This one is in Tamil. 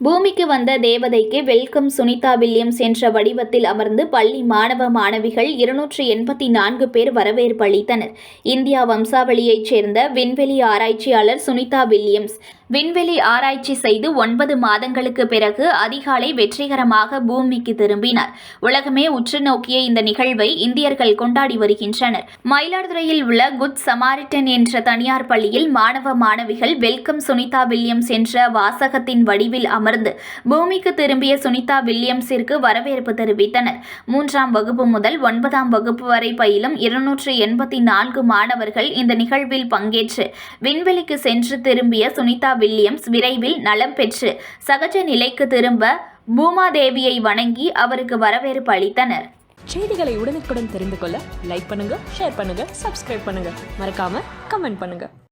பூமிக்கு வந்த தேவதைக்கு வெல்கம் சுனிதா வில்லியம்ஸ் என்ற வடிவத்தில் அமர்ந்து பள்ளி மாணவ மாணவிகள் இருநூற்று எண்பத்தி நான்கு பேர் வரவேற்பு அளித்தனர். இந்தியா வம்சாவளியைச் சேர்ந்த விண்வெளி ஆராய்ச்சியாளர் சுனிதா வில்லியம்ஸ் விண்வெளி ஆராய்ச்சி செய்து ஒன்பது மாதங்களுக்கு பிறகு அதிகாலை வெற்றிகரமாக பூமிக்கு திரும்பினார். உலகமே உற்று நோக்கிய இந்த நிகழ்வை இந்தியர்கள் கொண்டாடி வருகின்றனர். மயிலாடுதுறையில் உள்ள குட் சமாரிட்டன் என்ற தனியார் பள்ளியில் மாணவ மாணவிகள் வெல்கம் சுனிதா வில்லியம்ஸ் என்ற வாசகத்தின் வடிவில் அமர்ந்து பூமிக்கு திரும்பிய சுனிதா வில்லியம்ஸிற்கு வரவேற்பு தெரிவித்தனர். மூன்றாம் வகுப்பு முதல் ஒன்பதாம் வகுப்பு வரை பயிலும் இருநூற்று எண்பத்தி நான்கு மாணவர்கள் இந்த நிகழ்வில் பங்கேற்று விண்வெளிக்கு சென்று திரும்பிய சுனிதா வில்லியம்ஸ் விரைவில் நலம் பெற்று சகஜ நிலைக்கு திரும்ப பூமாதேவியை வணங்கி அவருக்கு வரவேற்பு அளித்தனர். செய்திகளை உடனுக்குடன் தெரிந்து கொள்ள லைக் பண்ணுங்க ஷேர் பண்ணுங்க சப்ஸ்கிரைப் பண்ணுங்க. மறக்காம கமெண்ட் பண்ணுங்க.